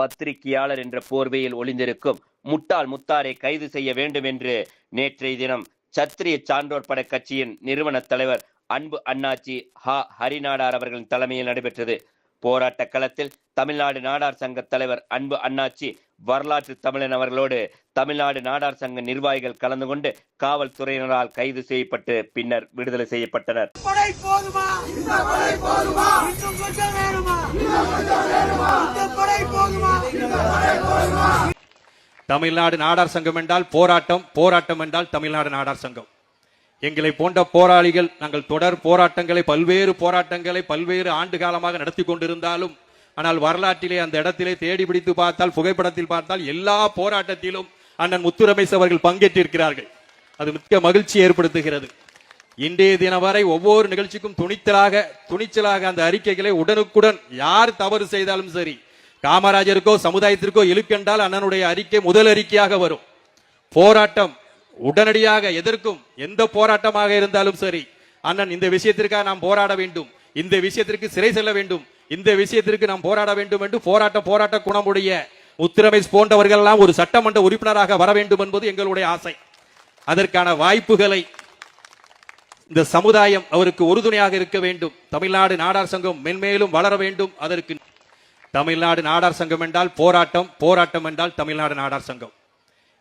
பத்திரிகையாளர் என்ற போர்வையில் ஒளிந்திருக்கும் முட்டாள் முத்தாரை கைது செய்ய வேண்டும் என்று நேற்றைய தினம் சத்திரிய சான்றோர் பட கட்சியின் நிறுவன தலைவர் அன்பு அண்ணாச்சி ஹா. ஹரிநாடார் அவர்களின் தலைமையில் நடைபெற்றது. போராட்ட களத்தில் தமிழ்நாடு நாடார் சங்க தலைவர் அன்பு அண்ணாச்சி வரலாற்று தமிழன் அவர்களோடு தமிழ்நாடு நாடார் சங்க நிர்வாகிகள் கலந்து கொண்டு காவல்துறையினரால் கைது செய்யப்பட்டு பின்னர் விடுதலை செய்யப்பட்டனர். போதுமா? தமிழ்நாடு நாடார் சங்கம் என்றால் போராட்டம் போராட்டம் என்றால் தமிழ்நாடு நாடார் சங்கம். எங்களை போன்ற போராளிகள் நாங்கள் தொடர் போராட்டங்களை பல்வேறு போராட்டங்களை பல்வேறு ஆண்டு காலமாக நடத்தி கொண்டிருந்தாலும் ஆனால் வரலாற்றிலே அந்த இடத்திலே தேடி பிடித்து பார்த்தால் புகைப்படத்தில் பார்த்தால் எல்லா போராட்டத்திலும் அண்ணன் முத்துரமேஷ் அவர்கள் பங்கேற்றிருக்கிறார்கள். அது மிக்க மகிழ்ச்சி ஏற்படுத்துகிறது. இன்றைய தினம் வரை ஒவ்வொரு நிகழ்ச்சிக்கும் துணிச்சலாக துணிச்சலாக அந்த அறிக்கைகளை உடனுக்குடன் யார் தவறு செய்தாலும் சரி காமராஜருக்கோ சமுதாயத்திற்கோ இழுக்கென்றால் அண்ணனுடைய அறிக்கை முதல் அறிக்கையாக வரும். போராட்டம் உடனடியாக எதற்கும் எந்த போராட்டமாக இருந்தாலும் சரி அண்ணன் இந்த விஷயத்திற்காக நாம் போராட வேண்டும். இந்த விஷயத்திற்கு சிறை செல்ல வேண்டும். இந்த விஷயத்திற்கு நாம் போராட வேண்டும் என்று போராட்ட போராட்ட குணமுடைய உத்திரமை போன்றவர்கள் எல்லாம் ஒரு சட்டமன்ற உறுப்பினராக வர வேண்டும் என்பது எங்களுடைய ஆசை. அதற்கான வாய்ப்புகளை இந்த சமுதாயம் அவருக்கு உறுதுணையாக இருக்க வேண்டும். தமிழ்நாடு நாடார் சங்கம் மென்மேலும் வளர வேண்டும். அதற்கு தமிழ்நாடு நாடார் சங்கம் என்றால் போராட்டம் போராட்டம் என்றால் தமிழ்நாடு நாடார் சங்கம்.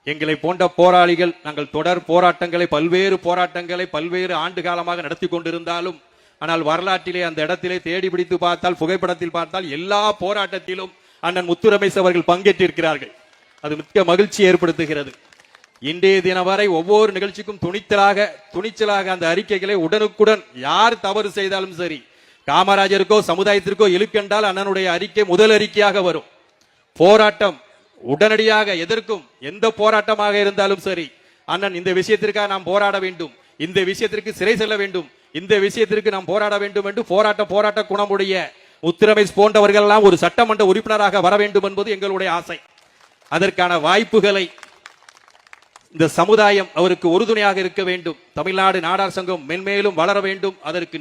எங்களை போன்ற போராளிகள் நாங்கள் தொடர் போராட்டங்களை பல்வேறு போராட்டங்களை பல்வேறு ஆண்டு காலமாக நடத்தி கொண்டிருந்தாலும் ஆனால் வரலாற்றிலே அந்த இடத்திலே தேடி பிடித்து பார்த்தால் புகைப்படத்தில் பார்த்தால் எல்லா போராட்டத்திலும் அண்ணன் முத்துரமேஷ் அவர்கள் பங்கேற்றிருக்கிறார்கள். அது மிக்க மகிழ்ச்சி ஏற்படுத்துகிறது. இன்றைய தினம் வரை ஒவ்வொரு நிகழ்ச்சிக்கும் துணிச்சலாக துணிச்சலாக அந்த அறிக்கைகளை உடனுக்குடன் யார் தவறு செய்தாலும் சரி காமராஜருக்கோ சமுதாயத்திற்கோ இழுக்கென்றால் அண்ணனுடைய அறிக்கை முதல் அறிக்கையாக வரும். போராட்டம் உடனடியாக எதற்கும் எந்த போராட்டமாக இருந்தாலும் சரி அண்ணன் இந்த விஷயத்திற்காக நாம் போராட வேண்டும். இந்த விஷயத்திற்கு சிறை செல்ல வேண்டும். இந்த விஷயத்திற்கு நாம் போராட வேண்டும் என்று போராட்ட போராட்ட குணமுடைய உத்திரமேஷ் போன்றவர்கள் எல்லாம் ஒரு சட்டமன்ற உறுப்பினராக வர வேண்டும் என்பது எங்களுடைய ஆசை. அதற்கான வாய்ப்புகளை இந்த சமுதாயம் அவருக்கு உறுதுணையாக இருக்க வேண்டும். தமிழ்நாடு நாடார் சங்கம் மென்மேலும் வளர வேண்டும். அதற்கு